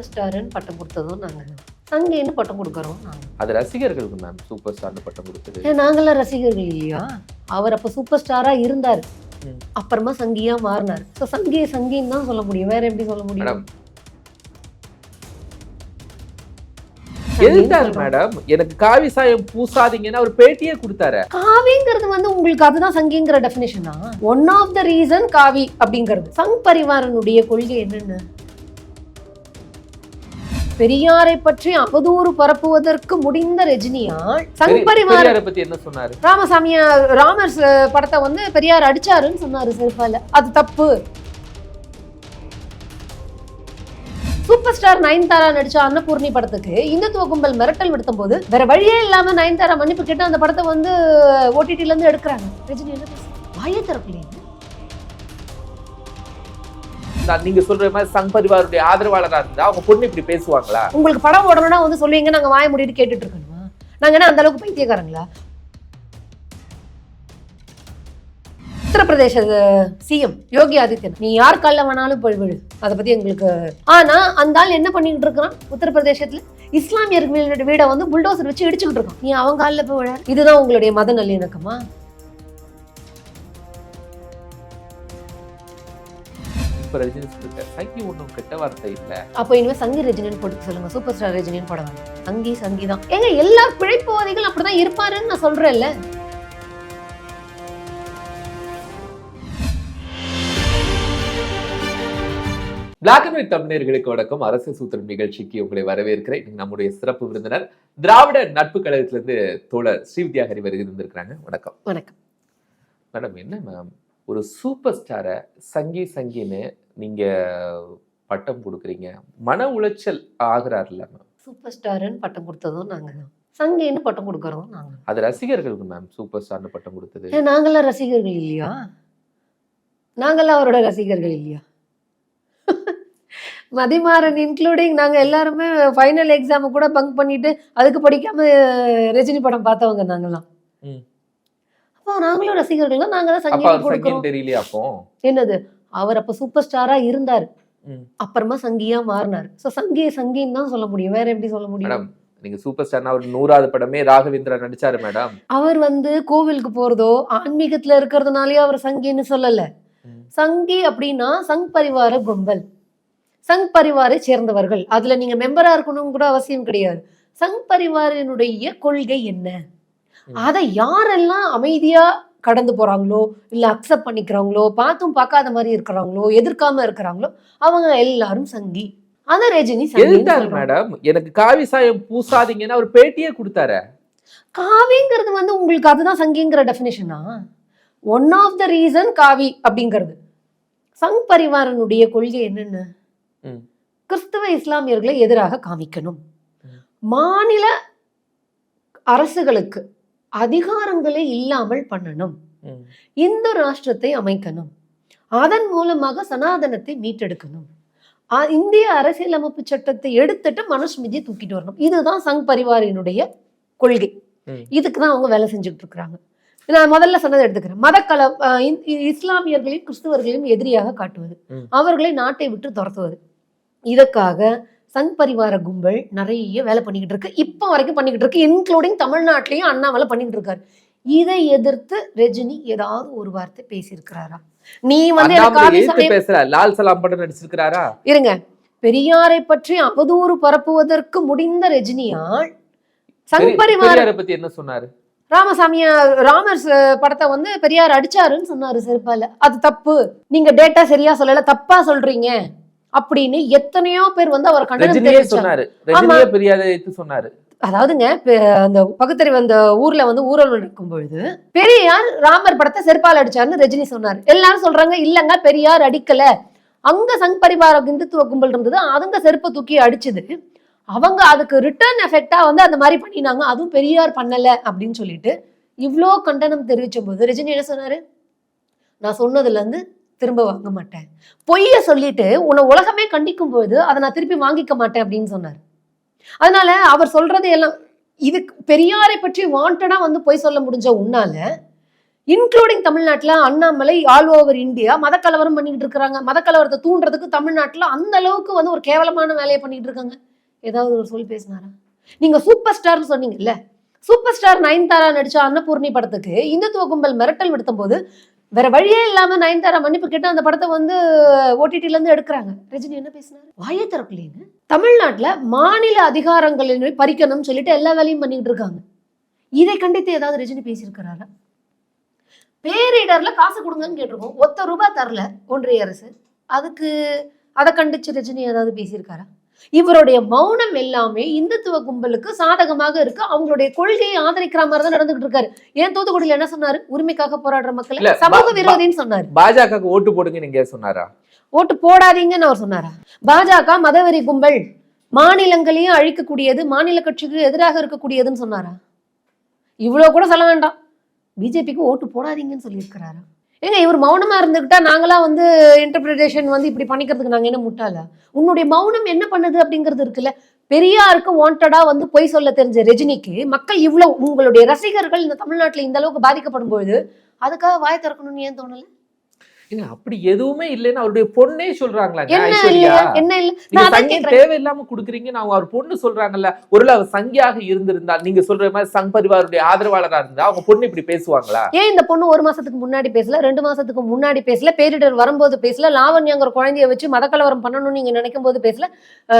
Super ஸ்டாருன்னு பட்டம் கொடுத்ததும் நாங்கள் சங்கின்னு பட்டம் கொடுக்குறோம் நாங்கள் அது ரசிகர்களுக்கு மேம் சூப்பர் ஸ்டார்னு பட்டம் கொடுத்தது. நாங்களாம் ரசிகர்கள் இல்லையா? அவர் அப்போ சூப்பர் ஸ்டாரா இருந்தார். அப்புறமா சங்கியா மாறினார். ஸோ சங்கியை சங்கின்னு தான் சொல்ல முடியும். வேற எப்படி சொல்ல முடியும்? சொல்றோம். மேடம் எனக்கு காவி சாயம் பூசாதீங்கன்னு அவர் பேட்டியே கொடுத்தாரு. காவிங்கிறது வந்து உங்களுக்கு அதுதான் சங்கிங்கிற டெஃபினேஷனா ஒன் ஆஃப் த ரீசன் காவி அப்படிங்கிறது. சங் பரிவாரனுடைய கொள்கை என்னென்ன? பெரியாரை பற்றி அவதூறு பரப்புவதற்கு முடிந்த ரஜினியால் சங் பெரிய- பரிவார பெரியாரை பத்தி என்ன சொன்னாரு? ராமசாமியா ராமர் படத்தை வந்து பெரியார் அடிச்சாருன்னு சொன்னாரு செருப்பால அது தப்பு. சூப்பர் ஸ்டார் நயன்தாரா நடிச்ச அன்னபூர்ணி படத்துக்கு இந்துத்துவ கும்பல் மிரட்டல் விடுத்த போது வேற வழியே இல்லாம நயன்தாரா மன்னிப்பு கேட்டு அந்த படத்தை வந்து ஓடிடில இருந்து எடுக்கிறாங்க. ரஜினி என்ன வாயே திறக்கலையே? நான் நீங்க சொல்ற மாதிரி சங் பரிவாருடைய ஆதரவாளராக இருந்தா அவங்க பொண்ணு இப்படி பேசுவாங்களா? உங்களுக்கு படம் ஓடணும்னா வந்து சொல்லுவீங்க நாங்க வாய முடிட்டு கேட்டுட்டு இருக்கணுமா? நாங்க என்ன அந்த அளவுக்கு பைத்தியக்காரங்களா? உத்தரப்பிரதேச சிஎம் யோகி ஆதித்யநாத். நீ யார் காலில் வேணாலும் போய் விழு. அதை பத்தி எங்களுக்கு ஆனா அந்த ஆள் என்ன பண்ணிக்கிட்டு இருக்கிறான்? உத்தரப்பிரதேசத்துல இஸ்லாமியர்கள் வீடை வந்து புல்டோசர் வச்சு இடிச்சுக்கிட்டு இருக்கான். நீ அவங்க காலில் போய் இதுதான் உங்களுடைய மத நல்லிணக்கமா? இப்ப ரஜினி சொல்லிருக்க சங்கி ஒண்ணும் கெட்ட வார்த்தை இல்ல. அப்போ இனிமே சங்கி ரஜினின்னு போட்டு சொல்லுங்க. சூப்பர் ஸ்டார் ரஜினின்னு போட வேண்டாம் சங்கி சங்கி தான். ஏங்க எல்லா பிழைப்புவாதிகளும் அப்படிதான் இருப்பாருன்னு நான் சொல்றேன்ல. பிளாக் அண்ட் ஒயிட் தமிழர்களுக்கு வணக்கம். அரசு சூத்திரம் நிகழ்ச்சிக்கு உங்களை வரவேற்கிறேன். நம்முடைய சிறப்பு விருந்தினர் திராவிட நட்பு கழகத்திலிருந்து தோழர் ஸ்ரீவித்யாகரி வருகிருந்திருக்கிறாங்க வணக்கம். வணக்கம். மேடம் என்ன மேம்? ஒரு சூப்பர் ஸ்டாரை சங்கி சங்கின்னு நீங்க பட்டம் கொடுக்குறீங்க. மன உளைச்சல் ஆகுறாருல்ல மேம் சூப்பர் ஸ்டாருன்னு பட்டம் கொடுத்ததும் நாங்க தான். சங்கின்னு பட்டம் கொடுக்கறதும் நாங்க தான். அது ரசிகர்களுக்கு மேம் சூப்பர் ஸ்டார்னு பட்டம் கொடுத்தது. நாங்களாம் ரசிகர்கள் இல்லையா? நாங்களாம் அவரோட ரசிகர்கள் இல்லையா? மதிமாறன் இன்க்ளூடிங் நாங்க எல்லாருமே ஃபைனல் எக்ஸாம் கூட பங்க் பண்ணிட்டு அதுக்கு படிக்காம ரஜினி படம் பார்த்தவங்க நாங்களாம் ம். நாங்களும் ரசிகர்கள் தான் நாங்க தான் சங்கீதம் கொடுக்குறோம் தெரியலையா அப்போ? என்னது? அவர் அப்ப சூப்பர் ஸ்டாரா இருந்தார். அப்புறமா சங்கியா மாறினார். ஸோ சங்கிய சங்கின்னு தான் சொல்ல முடியும். வேற எப்படி சொல்ல முடியும்? நீங்க சூப்பர் ஸ்டார்னா அவர் நூறாவது படமே ராகவேந்திரா நடிச்சாரு மேடம். அவர் வந்து கோவிலுக்கு போறதோ ஆன்மீகத்துல இருக்கிறதுனாலயோ அவர் சங்கின்னு சொல்லல. சங்கி அப்படின்னா சங் பரிவார கும்பல். சங் பரிவாரை சேர்ந்தவர்கள். அதுல நீங்க மெம்பரா இருக்கணும் கூட அவசியம் கிடையாது. சங் பரிவாரினுடைய கொள்கை என்ன. அதை யாரெல்லாம் அமைதியா கடந்து போறாங்களோ இல்ல அக்செப்ட் பண்ணிக்கிறாங்களோ பார்த்தும் பார்க்காத மாதிரி இருக்கிறாங்களோ எதிர்க்காம இருக்கிறாங்களோ அவங்க எல்லாரும் சங்கி. அத ரஜினி. மேடம் எனக்கு காவி சாயம் பூசாதீங்கன்னு அவர் பேட்டியே கொடுத்தாரு. காவிங்கிறது வந்து உங்களுக்கு அதுதான் சங்கிங்கிற டெஃபினேஷனா ஒன் ஆஃப் த ரீசன் காவி அப்படிங்கிறது. சங் பரிவாரனுடைய கொள்கை என்னென்ன. கிறிஸ்தவ இஸ்லாமியர்களை எதிராக காமிக்கணும். மாநில அரசுகளுக்கு அதிகாரங்களே இல்லாமல் பண்ணணும். இந்து ராஷ்டிரத்தை அமைக்கணும். அதன் மூலமாக சனாதனத்தை மீட்டெடுக்கணும். இந்திய அரசியலமைப்பு சட்டத்தை எடுத்துட்டு மனுஸ்மிதியை தூக்கிட்டு வரணும். இதுதான் சங் பரிவாரினுடைய கொள்கை. இதுக்கு தான் அவங்க வேலை செஞ்சுட்டு இருக்கிறாங்க. நான் முதல்ல சொன்னதை எடுத்துக்கிறேன். மதக்கல இஸ்லாமியர்களையும் கிறிஸ்துவர்களையும் எதிரியாக காட்டுவது. அவர்களை நாட்டை விட்டு துரத்துவது. இதற்காக சங் பரிவார கும்பல் நிறைய வேலை பண்ணிக்கிட்டு இருக்கு. இப்போ வரைக்கும் பண்ணிக்கிட்டு இருக்கு. இன்க்ளூடிங் தமிழ்நாட்டிலையும் அண்ணாமலை பண்ணிக்கிட்டு இருக்காரு. இதை எதிர்த்து ரஜினி ஏதாவது ஒரு வார்த்தை பேசியிருக்கிறாரா? நீ வந்து எனக்கு பேசுற. லால் சலாம் படம் நடிச்சிருக்கிறாரா? இருங்க. பெரியாரை பற்றி அவதூறு பரப்புவதற்கு முடிந்த ரஜினியால் சங் பரிவார பத்தி என்ன சொன்னாரு? ராமசாமியா ராமர் படத்தை வந்து பெரியார் அடிச்சாருன்னு சொன்னாரு செருப்பால. அது தப்பு. நீங்க டேட்டா சரியா சொல்லல தப்பா சொல்றீங்க. அப்படின்னு எத்தனையோ பேர் வந்து அவர் கண்டனம் சொன்னாரு. சொன்னாரு. அதாவதுங்க அந்த பகுத்தறிவு அந்த ஊர்ல வந்து ஊழல் நடக்கும் பொழுது பெரியார் ராமர் படத்தை செருப்பால் அடிச்சாருன்னு ரஜினி சொன்னார். எல்லாரும் சொல்றாங்க இல்லங்க பெரியார் அடிக்கல. அங்க சங் பரிவார இந்துத்துவ கும்பல் இருந்தது அவங்க செருப்பை தூக்கி அடிச்சது. அவங்க அதுக்கு ரிட்டர்ன் எஃபெக்டா வந்து அந்த மாதிரி பண்ணினாங்க அதுவும் பெரியார் பண்ணல அப்படின்னு சொல்லிட்டு இவ்ளோ கண்டனம் தெரிவிச்ச போது ரஜினி என்ன சொன்னாரு? நான் சொன்னதுல இருந்து திரும்ப வாங்க மாட்டேன். பொய்ய சொல்லிட்டு உன்னை உலகமே கண்டிக்கும் போது அதை நான் திருப்பி வாங்கிக்க மாட்டேன் அப்படின்னு சொன்னார். அதனால அவர் சொல்றது எல்லாம் இது பெரியாரை பற்றி வாண்டடா வந்து பொய் சொல்ல முடிஞ்ச உன்னால இன்க்ளூடிங் தமிழ்நாட்டில் அண்ணாமலை ஆல் ஓவர் இந்தியா மதக்கலவரம் பண்ணிக்கிட்டு இருக்கிறாங்க. மதக்கலவரத்தை தூண்டுறதுக்கு தமிழ்நாட்டில் அந்த அளவுக்கு வந்து ஒரு கேவலமான வேலையை பண்ணிட்டு இருக்காங்க. ஏதாவது ஒரு சொல் பேசினாரா? நீங்க சூப்பர் ஸ்டார்னு சொன்னீங்கல்ல. சூப்பர் ஸ்டார் நயன்தாரா நடிச்ச அன்னபூர்ணி படத்துக்கு இந்துத்துவ கும்பல் மிரட்டல் விடுத்த போது வேற வழியே இல்லாம நயன்தாரா மன்னிப்பு கேட்டு அந்த படத்தை வந்து ஓடிடில இருந்து எடுக்கிறாங்க. ரஜினி என்ன பேசினாரு? வாயை திறக்கலைன்னு தமிழ்நாட்டுல மாநில அதிகாரங்களின் பறிக்கணும்னு சொல்லிட்டு எல்லா வேலையும் பண்ணிட்டு இருக்காங்க. இதை கண்டித்து ஏதாவது ரஜினி பேசியிருக்கிறாரா? பேரிடர்ல காசு கொடுங்கன்னு கேட்டிருக்கோம். ஒத்த ரூபாய் தரல ஒன்றிய அரசு. அதுக்கு அதை கண்டிச்சு ரஜினி ஏதாவது பேசியிருக்காரா? இவருடைய மௌனம் எல்லாமே இந்துத்துவ கும்பலுக்கு சாதகமாக இருக்கு. அவங்களுடைய கொள்கையை ஆதரிக்கிற மாதிரி தான் நடந்துகிட்டு இருக்காரு. ஏன் தூத்துக்குடியில என்ன சொன்னாரு? உரிமைக்காக போராடுற மக்களை சமூக விரோதின்னு சொன்னாரு. பாஜகவுக்கு ஓட்டு போடுங்க நீங்க சொன்னாரா? ஓட்டு போடாதீங்கன்னு அவர் சொன்னாரா? பாஜக மதவெறி கும்பல் மாநிலங்களையும் அழிக்கக்கூடியது மாநில கட்சிக்கு எதிராக இருக்கக்கூடியதுன்னு சொன்னாரா? இவ்வளவு கூட சொல்ல வேண்டாம். பிஜேபிக்கு ஓட்டு போடாதீங்கன்னு சொல்லியிருக்கிறாரா? ஏங்க இவர் மௌனமாக இருந்துக்கிட்டா நாங்களாம் வந்து இன்டர்பிரிட்டேஷன் வந்து இப்படி பண்ணிக்கிறதுக்கு நாங்கள் என்ன முட்டாளா? உன்னுடைய மௌனம் என்ன பண்ணுது அப்படிங்கிறது இருக்குல்ல. பெரியாருக்கு வாண்டடாக வந்து பொய் சொல்ல தெரிஞ்ச ரஜினிக்கு மக்கள் இவ்வளோ உங்களுடைய ரசிகர்கள் இந்த தமிழ்நாட்டில் இந்த அளவுக்கு பாதிக்கப்படும் பொழுது அதுக்காக வாய் திறக்கணும்னு ஏன் தோணலை? ஏங்க அப்படி எதுவுமே இல்லைன்னு அவருடைய பொண்ணே சொல்றாங்களாங்க என்ன இல்ல நீங்க. தேவையில்லாம குடுக்குறீங்க நான் அவர் பொண்ணு சொல்றாங்கல்ல ஒருவேளை அவர் சங்கியாக இருந்திருந்தால் நீங்க சொல்ற மாதிரி சங் பரிவாருடைய ஆதரவாளரா இருந்தா அவங்க பொண்ணு இப்படி பேசுவாங்களா? ஏன் இந்த பொண்ணு ஒரு மாசத்துக்கு முன்னாடி பேசல ரெண்டு மாசத்துக்கு முன்னாடி பேசல பேரிடர் வரும்போது பேசல லாவண்யாங்கிற குழந்தைய வச்சு மதக்கலவரம் பண்ணணும்னு நீங்க நினைக்கும் போது பேசல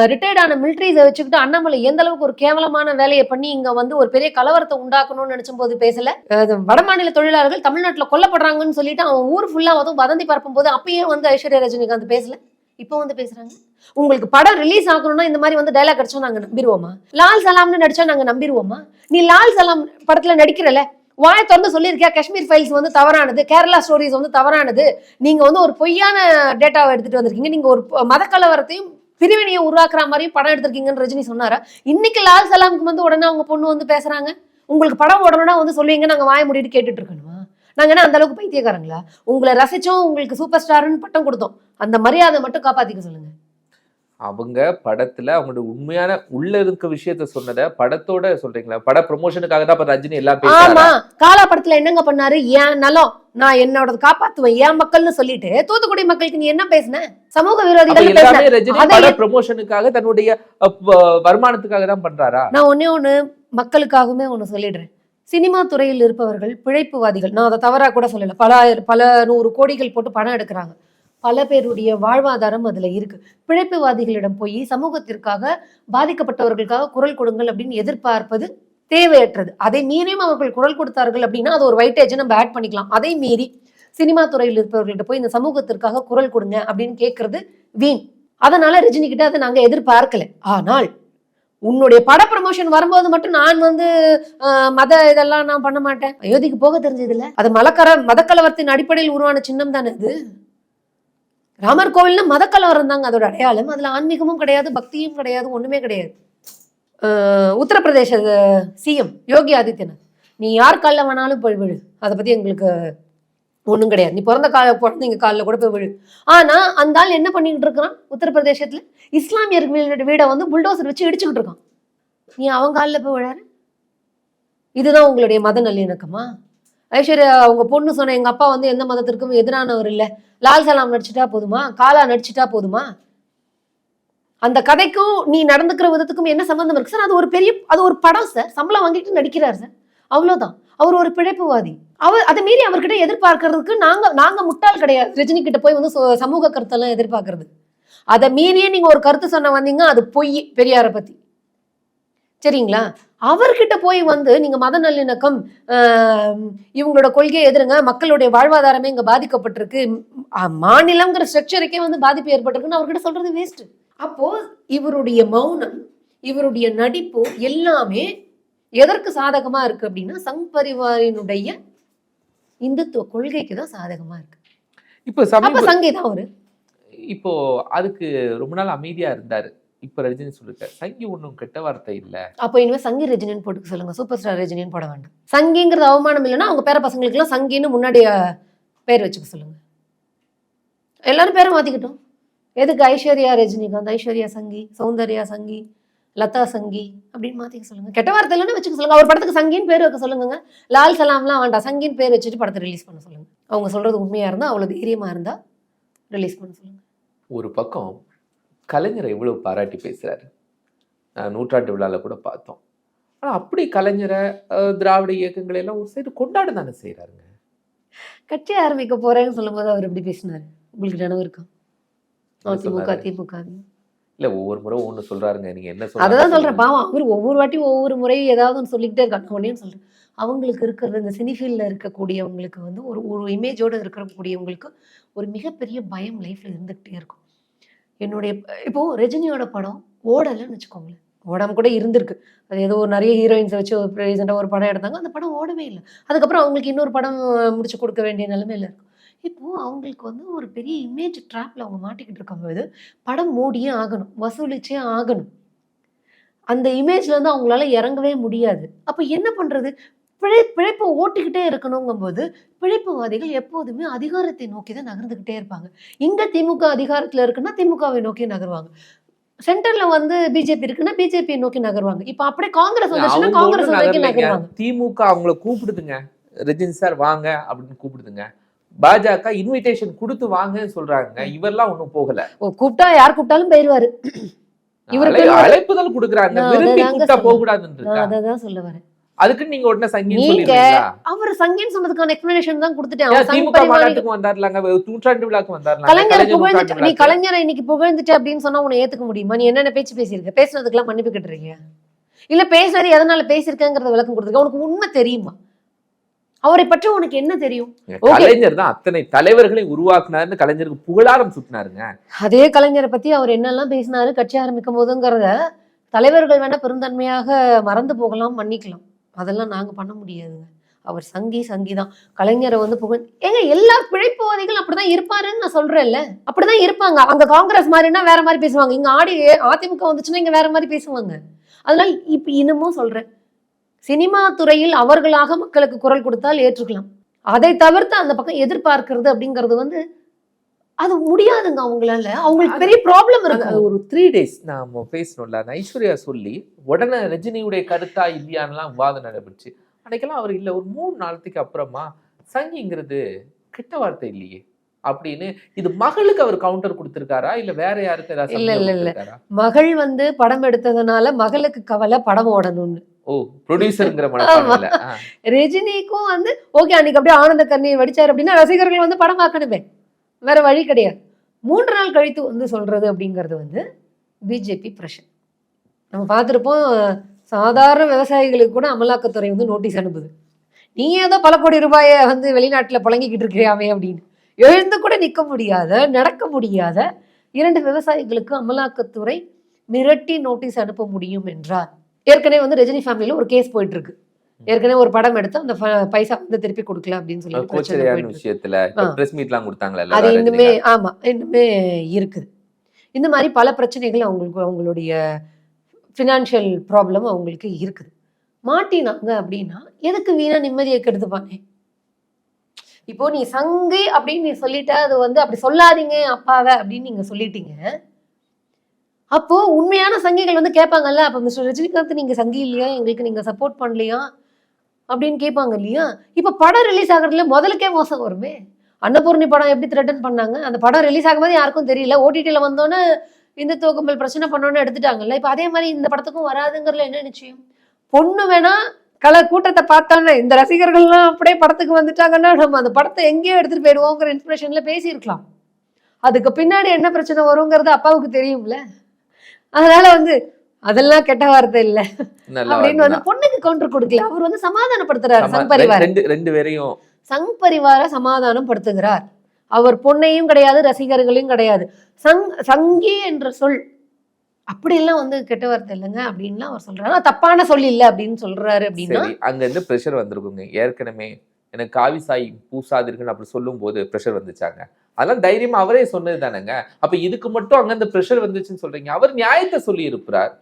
ரிட்டையர்ட் ஆன மிலிட்ரிஸை வச்சுக்கிட்டு அண்ணாமலை எந்த அளவுக்கு ஒரு கேவலமான வேலையை பண்ணி இங்க வந்து ஒரு பெரிய கலவரத்தை உண்டாக்கணும்னு நினைச்சும் போது பேசல வடமாநில தொழிலாளர்கள் தமிழ்நாட்டுல கொல்லப்படுறாங்கன்னு சொல்லிட்டு அவன் ஊர் ஃபுல்லா வந்து வதந்தி பரப்பும் போது அப்பயே வந்து ஐஸ்வர்யா ரஜினிகாந்த் பேசல. இப்போ வந்து பேசுறாங்க. உங்களுக்கு படம் ரிலீஸ் ஆகணும்னா இந்த மாதிரி வந்து டைலாக் அடிச்சா நாங்க நம்பிடுவோமா லால் சலாம்னு நடிச்சா நாங்க நம்பிடுவோமா நீ லால் சலாம் படத்துல நடிக்கிறல வாயை திறந்து சொல்லியிருக்கியா? காஷ்மீர் ஃபைல்ஸ் வந்து தவறானது கேரளா ஸ்டோரிஸ் வந்து தவறானது. நீங்க வந்து ஒரு பொய்யான டேட்டாவை எடுத்துட்டு வந்திருக்கீங்க. நீங்க ஒரு மதக்கலவரத்தையும் பிரிவினையை உருவாக்குற மாதிரியும் படம் எடுத்திருக்கீங்கன்னு ரஜினி சொன்னாரா? இன்னைக்கு லால் சலாமுக்கு வந்து உடனே அவங்க பொண்ணு வந்து பேசுறாங்க. உங்களுக்கு படம் உடனே வந்து சொல்லுவீங்க நாங்க வாய மூடிட்டு கேட்டுட்டு இருக்கணும்? நாங்க என்ன அந்த அளவுக்கு பைத்தியக்காரங்களா? உங்களை ரசிச்சோம் உங்களுக்கு சூப்பர் ஸ்டார்னு பட்டம் கொடுத்தோம். அந்த மரியாதை மட்டும் காப்பாத்திக்க சொல்லுங்க. அவங்க படத்துல அவங்களோட உண்மையான உள்ள இருக்க விஷயத்த சொன்னதை படத்தோட சொல்றீங்களா? பட ப்ரொமோஷனுக்காக தான் ரஜினி எல்லாம் ஆமா. காலா படத்துல என்னங்க பண்ணாரு? ஏன் நலம். நான் என்னோட காப்பாத்துவேன். ஏன் மக்கள்னு சொல்லிட்டு தூத்துக்குடி மக்களுக்கு நீ என்ன பேசுன? சமூக விரோதிகள் ரஜினி பட ப்ரொமோஷனுக்காக தன்னுடைய வருமானத்துக்காக தான் பண்றாரா? நான் ஒண்ணே ஒண்ணு மக்களுக்காகவுமே ஒண்ணு சொல்லிடுறேன். சினிமா துறையில் இருப்பவர்கள் பிழைப்புவாதிகள் நான் அதை தவறாக கூட சொல்லலை. பல பல நூறு கோடிகள் போட்டு பணம் எடுக்கிறாங்க. பல பேருடைய வாழ்வாதாரம் அதில் இருக்குது பிழைப்புவாதிகளிடம் போய் சமூகத்திற்காக பாதிக்கப்பட்டவர்களுக்காக குரல் கொடுங்கள் அப்படின்னு எதிர்பார்ப்பது தேவையற்றது. அதை மீறியும் அவர்கள் குரல் கொடுத்தார்கள் அப்படின்னா அது ஒரு வைட்டேஜை நம்ம ஆட் பண்ணிக்கலாம். அதை மீறி சினிமா துறையில் இருப்பவர்கள்ட்ட போய் இந்த சமூகத்திற்காக குரல் கொடுங்க அப்படின்னு கேட்கறது வீண். அதனால ரஜினி கிட்ட அதை நாங்கள் எதிர்பார்க்கல. ஆனால் உன்னுடைய பட ப்ரமோஷன் வரும்போது மட்டும் நான் வந்து ஆஹ், மத இதெல்லாம் நான் பண்ண மாட்டேன். அயோத்திக்கு போக தெரிஞ்சது இல்ல அது மலக்கர மதக்கலவரத்தின் அடிப்படையில் உருவான சின்னம் தானே இது? ராமர் கோவில்னா மதக்கலவரம் தாங்க அதோட அடையாளம். அதுல ஆன்மீகமும் கிடையாது பக்தியும் கிடையாது ஒண்ணுமே கிடையாது. ஆஹ், உத்தரப்பிரதேச சிஎம் யோகி ஆதித்யநாத். நீ யார் கல்ல வேணாலும் போய் விழு. அதை பத்தி எங்களுக்கு ஒன்றும் கிடையாது. நீ பிறந்த கால குழந்தைங்க காலில் கூட போய் விழு. ஆனால் அந்த ஆள் என்ன பண்ணிக்கிட்டு இருக்கிறான்? உத்தரப்பிரதேசத்தில் இஸ்லாமியர்கள் வீடை வந்து புல்டோசர் வச்சு இடிச்சுக்கிட்டு இருக்கான். நீ அவன் காலில் போய் விழாரு? இதுதான் உங்களுடைய மத நல்லிணக்கமா? ஐஸ்வர்யா அவங்க பொண்ணு சொன்ன எங்கள் அப்பா வந்து எந்த மதத்திற்கும் எதிரானவர் இல்லை. லால் சலாம் நடிச்சிட்டா போதுமா? காலா நடிச்சிட்டா போதுமா? அந்த கதைக்கும் நீ நடந்துக்கிற விதத்துக்கும் என்ன சம்மந்தம் இருக்கு? சார் அது ஒரு பெரிய அது ஒரு படம் சார். சம்பளம் வாங்கிட்டு நடிக்கிறார் சார். அவ்வளோதான் அவர் ஒரு பிழைப்புவாதி. அவர் அதை மீறி அவர்கிட்ட எதிர்பார்க்கறதுக்கு நாங்க நாங்க முட்டாள் கிடையாது. ரஜினி கிட்ட போய் வந்து சோ- சமூக கருத்தெல்லாம் எதிர்பார்க்கறது. அதை மீறியே நீங்க ஒரு கருத்து சொன்ன வந்தீங்க அது பொய் பெரியாரை பத்தி. சரிங்களா? அவர்கிட்ட போய் வந்து நீங்க மத நல்லிணக்கம் இவங்களோட கொள்கையை எதிருங்க மக்களுடைய வாழ்வாதாரமே இங்க பாதிக்கப்பட்டிருக்கு மாநிலங்கிற ஸ்ட்ரக்சருக்கே வந்து பாதிப்பு ஏற்பட்டிருக்குன்னு அவர்கிட்ட சொல்றது வேஸ்ட் அப்போ இவருடைய மௌனம் இவருடைய நடிப்பு எல்லாமே எதற்கு சாதகமா இருக்கு அப்படின்னா சங் பரிவாரினுடைய இந்துத்துவ கொள்கைக்கு தான் சாதகமா இருக்கு. இப்ப அப்ப சங்கி தான் அவரு. இப்போ அதுக்கு ரொம்ப நாள் அமைதியா இருந்தாரு. இப்ப ரஜினி சொல்லிருக்காரு. சங்கி ஒண்ணும் கெட்ட வார்த்தை இல்ல. அப்போ இனிமே சங்கி ரஜினின்னு போட்டுக்க சொல்லுங்க. சூப்பர் ஸ்டார் ரஜினின்னு போட வேண்டாம். சங்கிங்கிறது அவமானம் இல்லைன்னா அவங்க பேர பசங்களுக்கு எல்லாம் சங்கின்னு முன்னாடி பேர் வச்சுக்க சொல்லுங்க. எல்லாரும் பேரை மாத்திக்கிட்டோம். எதுக்கு ஐஸ்வர்யா ரஜினிகாந்த் ஐஸ்வர்யா சங்கி சௌந்தர்யா சங்கி லதா சங்கி அப்படின்னு மாத்திக்க சொல்லுங்க. கெட்ட வார்த்தை இல்லைன்னு வச்சுக்க சொல்லுங்க. அவர் படத்துக்கு சங்கின்னு பேர் வைக்க சொல்லுங்க லால் சலாம்லாம் வேண்டாம். சங்கின்னு பேர் வச்சுட்டு படத்தை ரிலீஸ் பண்ண சொல்லுங்க. அவங்க சொல்றது உண்மையா இருந்தா அவ்வளவு தைரியமா இருந்தா ரிலீஸ் பண்ண சொல்லுங்க. ஒரு பக்கம் கலைஞரை எவ்வளவு பாராட்டி பேசுறாரு. அஹ் நூற்றாண்டு விழால கூட பார்த்தோம். ஆனா அப்படி கலைஞரை திராவிட இயக்கங்களை எல்லாம் ஒரு சைடு கொண்டாட தானே செய்யறாருங்க கட்சி ஆரம்பிக்க போறேன்னு சொல்லும்போது அவர் எப்படி பேசினாரு. உங்களுக்கு நினைவு இருக்கா? என்ன அதிமுக? திமுக இல்ல ஒவ்வொரு முறை ஒண்ணு சொல்றாருங்க. நீங்க என்ன அததான் சொல்றேன் சொல்றேன். பாவம் அவர் ஒவ்வொரு வாட்டியும் ஒவ்வொரு முறையும் ஏதாவது ஒன்று சொல்லிக்கிட்டே இருக்காங்க ஒன்னே சொல்றேன். அவங்களுக்கு இருக்கிறது இந்த சினிஃபீல்டில் இருக்கக்கூடியவங்களுக்கு வந்து ஒரு ஒரு இமேஜோட இருக்கக்கூடியவங்களுக்கு ஒரு மிகப்பெரிய பயம் லைஃப்ல இருந்துகிட்டே இருக்கும். என்னுடைய இப்போ ரஜினியோட படம் ஓடலைன்னு வச்சுக்கோங்களேன். ஓடாம கூட இருந்திருக்கு. அது ஏதோ ஒரு நிறைய ஹீரோயின்ஸை வச்சு ஒரு ரீசெண்டாக ஒரு படம் எடுத்தாங்க. அந்த படம் ஓடவே இல்லை. அதுக்கப்புறம் அவங்களுக்கு இன்னொரு படம் முடிச்சு கொடுக்க வேண்டிய நிலைமையில இருக்கும் இப்போ அவங்களுக்கு வந்து ஒரு பெரிய இமேஜ் ட்ராப்ல அவங்க மாட்டிக்கிட்டு இருக்கும்போது படம் மூடியே ஆகணும் வசூலிச்சே ஆகணும். அந்த இமேஜ்ல இருந்து அவங்களால இறங்கவே முடியாது. அப்ப என்ன பண்றது? பிழை பிழைப்பை ஓட்டிக்கிட்டே இருக்கணுங்கும்போது பிழைப்புவாதிகள் எப்போதுமே அதிகாரத்தை நோக்கி தான் நகர்ந்துக்கிட்டே இருப்பாங்க. இங்க திமுக அதிகாரத்துல இருக்குன்னா திமுகவை நோக்கி நகருவாங்க. சென்டர்ல வந்து பிஜேபி இருக்குன்னா பிஜேபி நோக்கி நகருவாங்க. இப்ப அப்படியே காங்கிரஸ் வந்துச்சுன்னா காங்கிரஸ் நோக்கி. நகருவாங்க. திமுக அவங்கள கூப்பிடுதுங்க. ரஜினி சார் வாங்க அப்படின்னு கூப்பிடுதுங்க. பாஜக இன்விடேஷன் கொடுத்து வாங்கன்னு சொல்றாங்க. இவரெல்லாம் ஒண்ணும் போகல. கூப்பிட்டா யார் கூப்பிட்டாலும் போயிருவாரு. அழைப்புதல் கொடுக்குறாங்க. விரும்பி கூப்பிட்டா. போக கூடாதுன்னு சொல்ல வரேன். அதுக்கு நீங்க உடனே சங்கின்னு சொல்லிடுறீங்களா அவர் சங்கின்னு சொன்னதுக்கான எக்ஸ்பிளனேஷன் தான் கொடுத்துட்டேன். திமுக மாநாட்டுக்கு வந்தாருலாங்க? நூற்றாண்டு விழாக்கு வந்தாருலாங்க? கலைஞரை புகழ்ந்துட்டு நீ. கலைஞரை இன்னைக்கு புகழ்ந்துட்டு அப்படின்னு சொன்னா உன்னை ஏத்துக்க முடியுமா? நீ என்னென்ன பேச்சு பேசியிருக்க? பேசுனதுக்கெல்லாம் மன்னிப்பு கேட்டுறீங்க? இல்ல பேசுனது எதனால பேசியிருக்கேங்கிறத விளக்கம் கொடுத்துருக்க? உனக்கு உண்மை தெரியுமா? அவரை பற்றி உனக்கு என்ன தெரியும். கலைஞர் தான் அத்தனை தலைவர்களையும் உருவாக்குனாருன்னு கலைஞருக்கு புகழாரம் சுத்தினாருங்க அதே கலைஞரை பத்தி அவர் என்னெல்லாம் பேசினாரு கட்சி ஆரம்பிக்கும் போதுங்கிறத தலைவர்கள் வேணா பெருந்தன்மையாக மறந்து போகலாம் மன்னிக்கலாம். அதெல்லாம் நாங்க பண்ண முடியாதுங்க. அவர் சங்கி சங்கி தான். கலைஞரை வந்து புகழ் ஏங்க எல்லா பிழைப்புவாதிகளும் அப்படிதான் இருப்பாருன்னு நான் சொல்றேன்ல. அப்படிதான் இருப்பாங்க. அங்க காங்கிரஸ் மாதிரினா வேற மாதிரி பேசுவாங்க. இங்க ஆடி அதிமுக வந்துச்சுன்னா இங்க வேற மாதிரி பேசுவாங்க. அதனால இப்ப இன்னமும் சொல்றேன். சினிமா துறையில் அவர்களாக மக்களுக்கு குரல் கொடுத்தால் ஏற்றுக்கலாம். அதை தவிர்த்து அந்த பக்கம் எதிர்பார்க்கிறது அப்படிங்கிறது வந்து அது முடியாதுங்க அவங்களால. அவங்களுக்கு பெரிய ப்ராப்ளம் இருக்கு ஒரு த்ரீ டேஸ் நாம பேசணும்ல அந்த ஐஸ்வர்யா சொல்லி உடனே ரஜினியுடைய கருத்தா இல்லையான்லாம் விவாதம் நடைபெற்றுச்சு அன்னைக்கெல்லாம் அவர் இல்ல ஒரு மூணு நாளத்துக்கு அப்புறமா சங்கிங்கிறது கெட்ட வார்த்தை இல்லையே அப்படின்னு இது மகளுக்கு அவர் கவுண்டர் கொடுத்திருக்காரா? இல்ல வேற யாருக்கு இல்ல, இல்ல, இல்ல. மகள் வந்து படம் எடுத்ததுனால மகளுக்கு கவலை படம் ஓடணும்னு. ஓ ப்ரொடியூசருங்கிற. ரஜினிக்கும் வந்து ஓகே அன்னைக்கு அப்படியே ஆனந்த கண்ணீர் வடிச்சாரு அப்படின்னா ரசிகர்கள் வந்து படம் பார்க்கணுமே. வேற வழி கிடையாது. மூன்று நாள் கழித்து வந்து சொல்றது அப்படிங்கிறது வந்து பிஜேபி பிரஷர் நம்ம பார்த்துருப்போம் சாதாரண விவசாயிகளுக்கு கூட அமலாக்கத்துறை வந்து நோட்டீஸ் அனுப்புது. நீ ஏதோ பல கோடி ரூபாயை வந்து வெளிநாட்டுல புழங்கிக்கிட்டு இருக்கிறியாமே அப்படின்னு. எழுந்து கூட நிற்க முடியாத நடக்க முடியாத இரண்டு விவசாயிகளுக்கு அமலாக்கத்துறை மிரட்டி நோட்டீஸ் அனுப்ப முடியும் என்றார். ஏற்கனவே வந்து ரஜினி ஃபேமிலியில ஒரு கேஸ் போயிட்டு இருக்கு ஏற்கனவே ஒரு படம் எடுத்து அந்த பைசா வந்து திருப்பி கொடுக்கல அப்படின்னு சொல்லி. விஷயத்துல. பிரஸ் மீட்லாம் கொடுத்தாங்களா அது இன்னுமே? ஆமா இன்னுமே இருக்குது இந்த மாதிரி பல பிரச்சனைகள் அவங்களுக்கு அவங்களுடைய ஃபினான்ஷியல் ப்ராப்ளம் அவங்களுக்கு இருக்குது மாட்டினாங்க அப்படின்னா எதுக்கு வீணா நிம்மதியை கெடுத்துப்பானே இப்போ நீ சங்கு அப்படின்னு நீ சொல்லிட்ட அது வந்து அப்படி சொல்லாதீங்க அப்பாவை அப்படின்னு நீங்க சொல்லிட்டீங்க அப்போ உண்மையான சங்கிகள் வந்து கேட்பாங்கல்ல அப்ப மிஸ்டர் ரஜினிகாந்த் நீங்க சங்கி இல்லையா? எங்களுக்கு நீங்க சப்போர்ட் பண்ணலையா? அப்படின்னு கேட்பாங்க இல்லையா? இப்ப படம் ரிலீஸ் ஆகுறதுல முதலுக்கே மோசம் வருமே. அன்னபூர்ணி படம் எப்படி த்ரெட்டன் பண்ணாங்க? அந்த படம் ரிலீஸ் ஆகும்போது யாருக்கும் தெரியல. ஓடிடியில் வந்தோன்னே இந்துத்துவ கும்பல் பிரச்சனை பண்ணோன்னு எடுத்துட்டாங்கல்ல. இப்போ அதே மாதிரி இந்த படத்துக்கும் வராதுங்கிறதுல என்ன நிச்சயம்? பொண்ணு வேணா கல கூட்டத்தை பார்த்தோன்னே இந்த ரசிகர்கள்லாம் அப்படியே படத்துக்கு வந்துட்டாங்கன்னா நம்ம அந்த படத்தை எங்கேயோ எடுத்துட்டு போயிடுவோங்கிற இன்ஸ்பிரேஷனில் பேசியிருக்கலாம். அதுக்கு பின்னாடி என்ன பிரச்சனை வருங்கிறது அப்பாவுக்கு தெரியும்ல. அதனால வந்து அதெல்லாம் கெட்ட வார்த்தை இல்ல. அப்படின்னு வந்து பொண்ணுக்கு கவுண்டர் கொடுக்கல. அவர் வந்து சமாதானப்படுத்துறாரு தான். சங் பரிவார ரெண்டு ரெண்டு பேரையும் சங் பரிவார சமாதானம் படுத்துகிறார் அவர் பொண்ணையும் கிடையாது ரசிகர்களையும் கிடையாது. சங் சங்கி என்ற சொல் அப்படியெல்லாம் வந்து கெட்ட வார்த்தை இல்லைங்க அப்படின்லாம் அவர் சொல்றாரு. தப்பான சொல் இல்லை அப்படின்னு சொல்றாரு அப்படின்னா அங்க இருந்து ப்ரெஷர் வந்திருக்குங்க. ஏற்கனவே எனக்கு காவி சாய் பூசாதீர்கள் அப்படி சொல்லும் போது ப்ரெஷர் வந்துச்சாங்க. அதெல்லாம் தைரியமா அவரே சொன்னது தானேங்க. அப்ப இதுக்கு மட்டும் அங்க இந்த ப்ரெஷர் வந்துச்சுன்னு சொல்றீங்க. அவர் நியாயத்தை சொல்லி இருப்பார்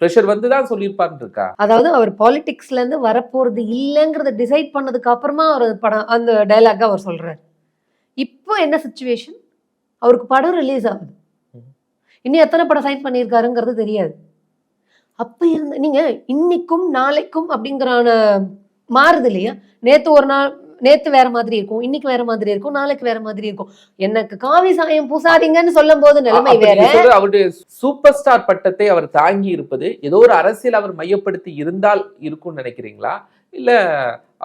ப்ரெஷர் வந்துதான் சொல்லியிருப்பார்னு இருக்கா? அதாவது அவர் பாலிடிக்ஸ்ல இருந்து வரப்போறது இல்லைங்கிறத டிசைட் பண்ணதுக்கு அப்புறமா அவர் படம் அந்த டைலாக் அவர் சொல்றாரு. இப்போ என்ன சுச்சுவேஷன் அவருக்கு படம் ரிலீஸ் ஆகுது. இன்னும் எத்தனை படம் சைன் பண்ணியிருக்காருங்கிறது தெரியாது. அப்போ இருந்த நீங்கள் இன்னைக்கும் நாளைக்கும் அப்படிங்கிறான மாறுது இல்லையா? நேற்று ஒரு நாள் நேத்து வேற மாதிரி இருக்கும் இன்னைக்கு வேற மாதிரி இருக்கும் நாளைக்கு வேற மாதிரி இருக்கும். எனக்கு காவி சாயம் பூசாதீங்கன்னு சொல்லும் போது நிலைமை வேற. அவருடைய சூப்பர் ஸ்டார் பட்டத்தை அவர் தாங்கி இருப்பது ஏதோ ஒரு அரசியல் அவர் மையப்படுத்தி இருந்தால் இருக்கும்னு நினைக்கிறீங்களா? இல்ல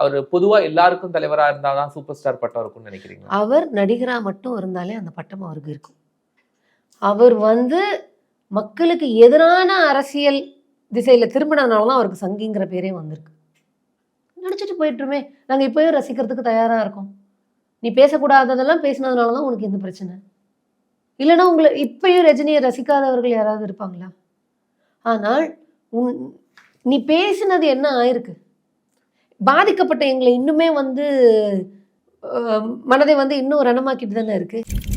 அவர் பொதுவா எல்லாருக்கும் தலைவரா இருந்தாதான் சூப்பர் ஸ்டார் பட்டம் இருக்கும்னு நினைக்கிறீங்களா? அவர் நடிகரா மட்டும் இருந்தாலே அந்த பட்டம் அவருக்கு இருக்கும். அவர் வந்து மக்களுக்கு எதிரான அரசியல் திசையில திரும்பினதுனால தான் அவருக்கு சங்கிங்கிற பேரே வந்திருக்கு. நடிச்சிட்டு போயிட்டுருமே. நாங்கள் இப்பயும் ரசிக்கிறதுக்கு தயாராக இருக்கோம். நீ பேசக்கூடாததெல்லாம் பேசினதுனால தான் உனக்கு இந்த பிரச்சனை. இல்லைன்னா உங்களை இப்பயும் ரஜினியை ரசிக்காதவர்கள் யாராவது இருப்பாங்களா? ஆனால் உன் நீ பேசினது என்ன ஆயிருக்கு? பாதிக்கப்பட்ட எங்களை இன்னுமே வந்து மனதை வந்து இன்னும் ரணமாக்கிட்டு தானே இருக்குது